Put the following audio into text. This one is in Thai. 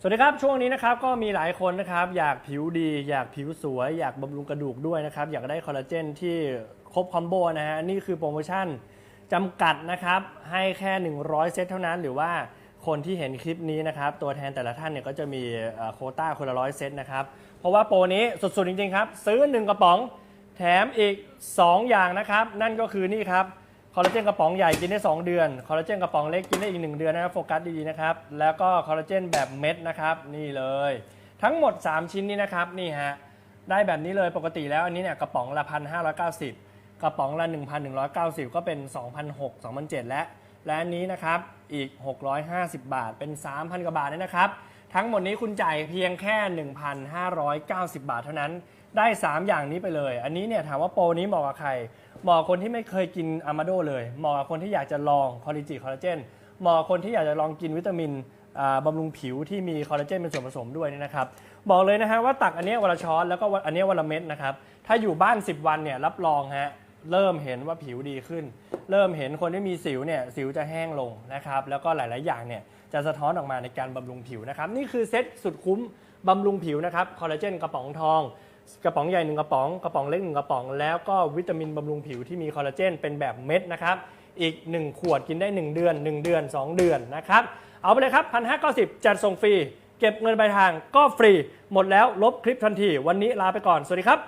สวัสดีครับ ช่วงนี้นะครับก็มีหลายคนนะครับอยากผิวดี อยากผิวสวย อยากบำรุงกระดูกด้วยนะครับ อยากได้คอลลาเจนที่ครบคอมโบนะฮะนี่คือโปรโมชั่นจำกัดนะครับ ให้แค่ 100 เซตเท่านั้นหรือว่าคนที่เห็นคลิปนี้นะครับ ตัวแทนแต่ละท่านเนี่ยก็จะมีโคต้าคนละร้อยเซตนะครับ เพราะว่าโปรนี้สุดๆจริงๆครับ ซื้อ 1 กระป๋องแถมอีก 2 อย่างนะครับ นั่นก็คือนี่ครับ คอลลาเจนกระป๋องใหญ่กินได้ 2 เดือน คอลลาเจนกระป๋องเล็กกินได้อีก 1 เดือนนะครับโฟกัสดีๆนะครับ แล้วก็คอลลาเจนแบบเม็ดนะครับ นี่เลย ทั้งหมด 3 ชิ้นนี้นะครับ นี่ฮะ ได้แบบนี้เลยปกติแล้วอันนี้เนี่ยกระป๋องละพันห้าร้อยเก้าสิบกระป๋องละ 1,190 ก็เป็น2,600 2,700และและอันนี้นะครับ อีก 650 บาท เป็น 3,000 กว่าบาทเลยนะครับ ทั้งหมดนี้คุณจ่ายเพียงแค่ 1,590 บาทเท่านั้น ได้ 3 อย่างนี้ไปเลย อันนี้เนี่ยถามว่าโปรนี้เหมาะกับใคร เหมาะคนที่ไม่เคยกินอามาโดเลย เหมาะกับคนที่อยากจะลองคอลลาจิคอลลาเจน เหมาะกับคนที่อยากจะลองกินวิตามินบำรุงผิวที่มีคอลลาเจนเป็นส่วนผสมด้วยนี่นะครับ บอกเลยนะฮะว่าตักอันนี้วันละช้อนแล้วก็อันนี้วันละเม็ดนะครับ ถ้าอยู่บ้าน 10 วันเนี่ยรับรองฮะเริ่มเห็นว่าผิวดีขึ้น เริ่มเห็นคนที่มีสิวเนี่ยสิวจะแห้งลงนะครับ แล้วก็หลาย ๆ อย่างเนี่ยจะสะท้อนออกมาในการบำรุงผิวนะครับ นี่คือเซ็ตสุดคุ้มบำรุงผิวนะครับคอลลาเจนกระป๋องทองกระป๋องใหญ่หนึ่งกระป๋องกระป๋องเล็กหนึ่งกระป๋อง แล้วก็วิตามินบำรุงผิวที่มีคอลลาเจนเป็นแบบเม็ดนะครับอีก 1 ขวดกินได้ 1 เดือน 1 เดือน 2 เดือนนะครับเอาไปเลยครับพันห้าเก้าสิบจัดส่งฟรี เก็บเงินปลายทางก็ฟรี หมดแล้วลบคลิปทันที วันนี้ลาไปก่อน สวัสดีครับ